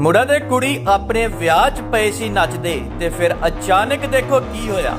ਮੁੰਡਾ ਤੇ ਕੁੜੀ ਆਪਣੇ ਵਿਆਹ 'ਚ ਪਏ ਸੀ ਨੱਚਦੇ ਤੇ ਫਿਰ ਅਚਾਨਕ ਦੇਖੋ ਕੀ ਹੋਇਆ।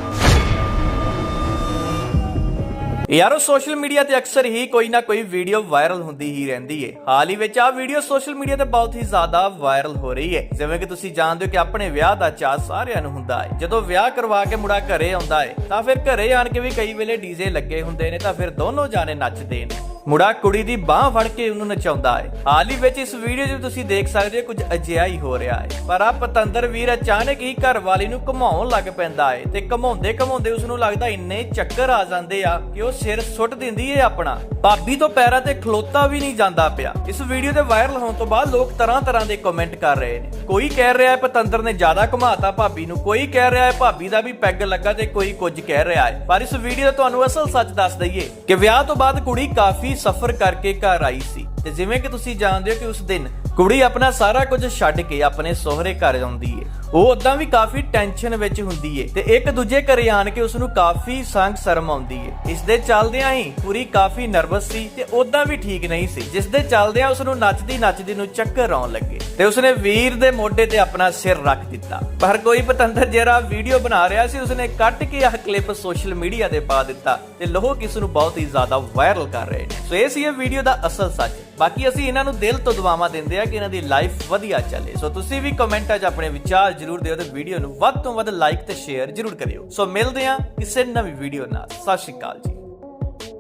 ਯਾਰੋ ਸੋਸ਼ਲ ਮੀਡੀਆ ਤੇ ਅਕਸਰ ਹੀ ਕੋਈ ਨਾ ਕੋਈ ਵੀਡੀਓ ਵਾਇਰਲ ਹੁੰਦੀ ਹੀ ਰਹਿੰਦੀ ਏ। ਹਾਲ ਹੀ ਵਿੱਚ ਆ ਵੀਡੀਓ ਸੋਸ਼ਲ ਮੀਡੀਆ ਤੇ ਬਹੁਤ ਹੀ ਜ਼ਿਆਦਾ ਵਾਇਰਲ ਹੋ ਰਹੀ ਏ। ਜਿਵੇਂ ਕਿ ਤੁਸੀਂ ਜਾਣਦੇ ਹੋ ਕਿ ਆਪਣੇ ਵਿਆਹ ਦਾ ਚਾਅ ਸਾਰਿਆਂ ਨੂੰ ਹੁੰਦਾ ਏ। ਜਦੋਂ ਵਿਆਹ ਕਰਵਾ ਕੇ ਮੁੰਡਾ ਘਰੇ ਆਉਂਦਾ ਏ, ਤਾਂ ਫਿਰ ਘਰੇ ਆਣ ਕੇ ਵੀ ਕਈ ਵੇਲੇ ਡੀਜੇ ਲੱਗੇ ਹੁੰਦੇ ਨੇ, ਤਾਂ ਫਿਰ ਦੋਨੋਂ ਜਾਣੇ ਨੱਚਦੇ ਨੇ। ਮੁੰਡਾ ਕੁੜੀ ਦੀ ਬਾਹ ਫੜ ਕੇ ਉਹਨੂੰ ਨਚਾਉਂਦਾ ਹੈ। ਹਾਲ ਹੀ ਵਿੱਚ ਇਸ ਵੀਡੀਓ 'ਚ ਤੁਸੀਂ ਦੇਖ ਸਕਦੇ ਹੋ ਕੁਝ ਅਜਿਹਾ ਹੀ ਹੋ ਰਿਹਾ ਹੈ। ਪਰ ਆ ਪਤੰਦਰ ਵੀਰ ਅਚਾਨਕ ਹੀ ਘਰ ਵਾਲੀ ਨੂੰ ਘੁਮਾਉਣ ਲੱਗ ਪੈਂਦਾ ਹੈ ਤੇ ਘਮਾਉਂਦੇ ਘਮਾਉਂਦੇ ਉਸ ਨੂੰ ਲੱਗਦਾ ਇੰਨੇ ਚੱਕਰ ਆ ਜਾਂਦੇ ਆ ਕਿ ਉਹ ਸਿਰ ਸੁੱਟ ਦਿੰਦੀ ਏ ਆਪਣਾ। ਭਾਬੀ ਤੋਂ ਪੈਰਾਂ ਤੇ ਖਲੋਤਾ ਵੀ ਨਹੀਂ ਜਾਂਦਾ ਪਿਆ। ਇਸ ਵੀਡੀਓ ਦੇ ਵਾਇਰਲ ਹੋਣ ਤੋਂ ਬਾਅਦ ਲੋਕ ਤਰ੍ਹਾਂ ਤਰ੍ਹਾਂ ਦੇ ਕਮੈਂਟ ਕਰ ਰਹੇ ਨੇ। ਕੋਈ ਕਹਿ ਰਿਹਾ ਹੈ, ਪਤੰਦਰ ਨੇ ਜ਼ਿਆਦਾ ਘੁਮਾਤਾ ਭਾਬੀ ਨੂੰ। ਕੋਈ ਕਹਿ ਰਿਹਾ ਹੈ, ਭਾਬੀ ਦਾ ਵੀ ਪੈਗ ਲੱਗਾ ਤੇ ਕੋਈ ਕੁਝ ਕਹਿ ਰਿਹਾ ਹੈ। ਪਰ ਇਸ ਵੀਡੀਓ ਦਾ ਤੁਹਾਨੂੰ ਅਸਲ ਸੱਚ ਦੱਸ ਦਈਏ ਕਿ ਵਿਆਹ ਤੋਂ ਬਾਅਦ ਕੁੜੀ ਕਾਫੀ ਸਫ਼ਰ ਕਰਕੇ ਘਰ ਆਈ ਸੀ। ਤੇ ਜਿਵੇਂ ਕਿ ਤੁਸੀਂ ਜਾਣਦੇ ਹੋ ਕਿ ਉਸ ਦਿਨ ਕੁੜੀ ਆਪਣਾ ਸਾਰਾ ਕੁਝ ਛੱਡ ਕੇ ਆਪਣੇ ਸਹੁਰੇ ਘਰ ਆਉਂਦੀ ਹੈ ਉਹ ਉਦਾਂ ਵੀ ਕਾਫੀ ਟੈਨਸ਼ਨ ਵਿੱਚ ਹੁੰਦੀ ਏ ਤੇ ਇੱਕ ਦੂਜੇ ਘਰੇ ਆਣ ਕੇ ਉਸ ਨੂੰ ਕਾਫੀ ਸੰਗ ਸ਼ਰਮ ਆਉਂਦੀ ਏ। ਇਸ ਦੇ ਚੱਲਦਿਆਂ ਹੀ ਪੂਰੀ ਕਾਫੀ ਨਰਵਸ ਸੀ ਤੇ ਉਦਾਂ ਵੀ ਠੀਕ ਨਹੀਂ ਸੀ। ਜਿਸ ਦੇ ਚੱਲਦਿਆਂ ਉਸ ਨੂੰ ਨੱਚਦੀ ਨੱਚਦੀ ਨੂੰ ਚੱਕਰ ਆਉਣ ਲੱਗੇ ਤੇ ਉਸਨੇ ਵੀਰ ਦੇ ਮੋਢੇ ਤੇ ਆਪਣਾ ਸਿਰ ਰੱਖ ਦਿੱਤਾ। ਪਰ ਕੋਈ ਪਤੰਦਰ ਜਿਹੜਾ ਵੀਡੀਓ ਬਣਾ ਰਿਹਾ ਸੀ, ਉਸਨੇ ਕੱਟ ਕੇ ਆਹ ਕਲਿੱਪ ਸੋਸ਼ਲ ਮੀਡੀਆ ਤੇ ਪਾ ਦਿੱਤਾ ਤੇ ਲੋਕ ਇਸ ਨੂੰ ਬਹੁਤ ਹੀ ਜ਼ਿਆਦਾ ਵਾਇਰਲ ਕਰ ਰਹੇ ਨੇ। ਸੋ ਇਹ ਸੀ ਇਹ ਵੀਡੀਓ ਦਾ ਅਸਲ ਸੱਚ ਬਾਕੀ ਅਸੀਂ ਇਹਨਾਂ ਨੂੰ ਦਿਲ ਤੋਂ ਦੁਆਵਾਂ ਦਿੰਦੇ ਆ ਕਿ ਇਹਨਾਂ ਦੀ ਲਾਈਫ ਵਧੀਆ ਚੱਲੇ। ਸੋ ਤੁਸੀਂ ਵੀ ਕਮੈਂਟਾਂ 'ਚ ਆਪਣੇ ਵਿਚਾਰ ਜਰੂਰ ਦਿਓ ਤੇ ਵੀਡੀਓ ਨੂੰ ਵੱਧ ਤੋਂ ਵੱਧ ਲਾਈਕ ਤੇ ਸ਼ੇਅਰ ਜਰੂਰ ਕਰਿਓ। ਸੋ ਮਿਲਦੇ ਆ ਕਿਸੇ ਨਵੀਂ ਵੀਡੀਓ ਨਾਲ। ਸਤਿ ਸ਼੍ਰੀ ਅਕਾਲ ਜੀ।